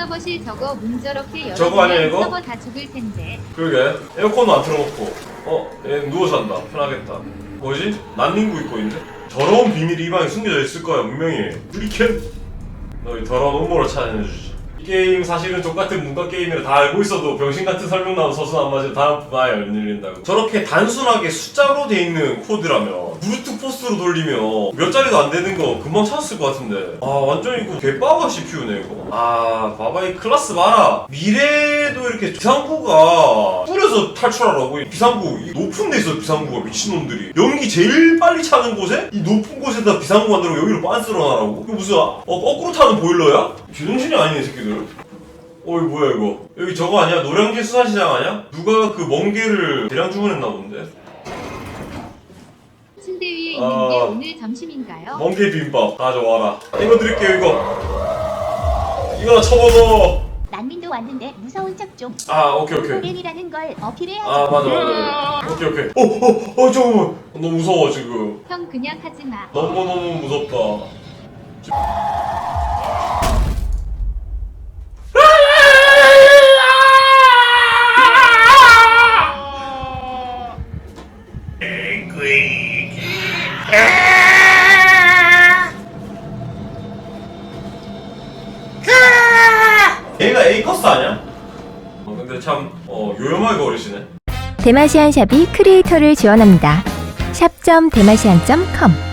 서버실 저거 문 저렇게 저거 아니야, 열어두면 이거? 서버 다 죽을 텐데. 그러게 에어컨도 안 틀어놓고 어? 얘 누워서 한다 편하겠다 뭐지? 난닝구 입고 있네? 더러운 비밀이 이 방에 숨겨져 있을 거야 분명히 프리캔 너희 더러운 음모를 찾아내주지 이 게임 사실은 똑같은 문과 게임이라 다 알고 있어도 병신 같은 설명 나온 서순 안 맞으면 다음 분야에 열린다고. 저렇게 단순하게 숫자로 돼 있는 코드라면 브루트 포스로 돌리면 몇 자리도 안 되는 거 금방 찾았을 것 같은데. 아 완전 이거 개빠가 CPU네 이거. 아 봐봐 이 클래스 봐라. 미래도 이렇게 비상구가 뿌려서 탈출하라고 이 비상구 이 높은 데 있어 비상구가. 미친놈들이. 연기 제일 빨리 차는 곳에 이 높은 곳에다 비상구 만들고 여기로 빤스러 놔라고. 이거 무슨 어, 거꾸로 타는 보일러야? 제정신이 아니네 이 새끼들. 어이 뭐야 이거. 여기 저거 아니야? 노량진 수산시장 아니야? 누가 그 멍게를 대량 주문했나 본데. 침대 위에 있는 게 아. 오늘 점심인가요? 멍게 비빔밥. 가져와라. 이거 드릴게요 이거. 이거나 쳐먹어 난민도 왔는데 무서운 척 좀. 아 오케이 오케이. 호갱이라는 걸 어필해야지. 아 맞아 맞아. 오케이 오케이. 어어어 잠깐만. 너무 무서워 지금. 형 그냥 하지 마. 너무 너무 무섭다. 얘 A커스 아니야? 어, 근데 참 어, 요염하게 어리시네 대마시안 샵이 크리에이터를 지원합니다. 샵.대마시안.com